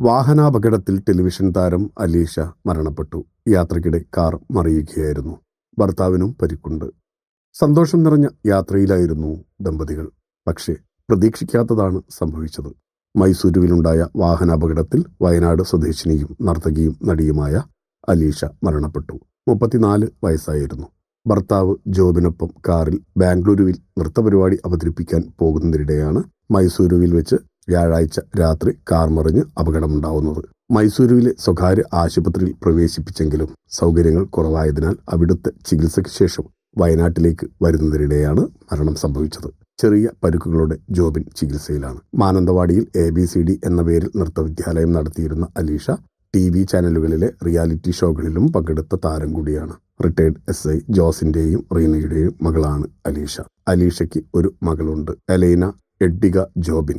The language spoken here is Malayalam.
വാഹനാപകടത്തിൽ ടെലിവിഷൻ താരം അലീഷ മരണപ്പെട്ടു. യാത്രക്കിടെ കാർ മറിയുകയായിരുന്നു. ഭർത്താവിനും പരിക്കുണ്ട്. സന്തോഷം നിറഞ്ഞ യാത്രയിലായിരുന്നു ദമ്പതികൾ. പക്ഷേ പ്രതീക്ഷിക്കാത്തതാണ് സംഭവിച്ചത്. മൈസൂരുവിലുണ്ടായ വാഹനാപകടത്തിൽ വയനാട് സ്വദേശിനിയും നർത്തകിയും നടിയുമായ അലീഷ മരണപ്പെട്ടു. മുപ്പത്തിനാല് വയസ്സായിരുന്നു. ഭർത്താവ് ജോബിനൊപ്പം കാറിൽ ബാംഗ്ലൂരുവിൽ നൃത്തപരിപാടി അവതരിപ്പിക്കാൻ പോകുന്നതിനിടെയാണ് മൈസൂരുവിൽ വെച്ച് വ്യാഴാഴ്ച രാത്രി കാർ മറിഞ്ഞ് അപകടമുണ്ടാവുന്നത്. മൈസൂരുവിലെ സ്വകാര്യ ആശുപത്രിയിൽ പ്രവേശിപ്പിച്ചെങ്കിലും സൗകര്യങ്ങൾ കുറവായതിനാൽ അവിടുത്തെ ചികിത്സയ്ക്ക് ശേഷം വയനാട്ടിലേക്ക് വരുന്നതിനിടെയാണ് മരണം സംഭവിച്ചത്. ചെറിയ പരുക്കുകളോടെ ജോബിൻ ചികിത്സയിലാണ്. മാനന്തവാടിയിൽ എ ബി സി ഡി എന്ന പേരിൽ നൃത്തവിദ്യാലയം നടത്തിയിരുന്ന അലീഷ ടി വി ചാനലുകളിലെ റിയാലിറ്റി ഷോകളിലും പങ്കെടുത്ത താരം കൂടിയാണ്. റിട്ടയർഡ് എസ് ഐ ജോസിന്റെയും റീനയുടെയും മകളാണ് അലീഷ. അലീഷയ്ക്ക് ഒരു മകളുണ്ട്. എലൈന എഡ്ഡിക ജോബിൻ.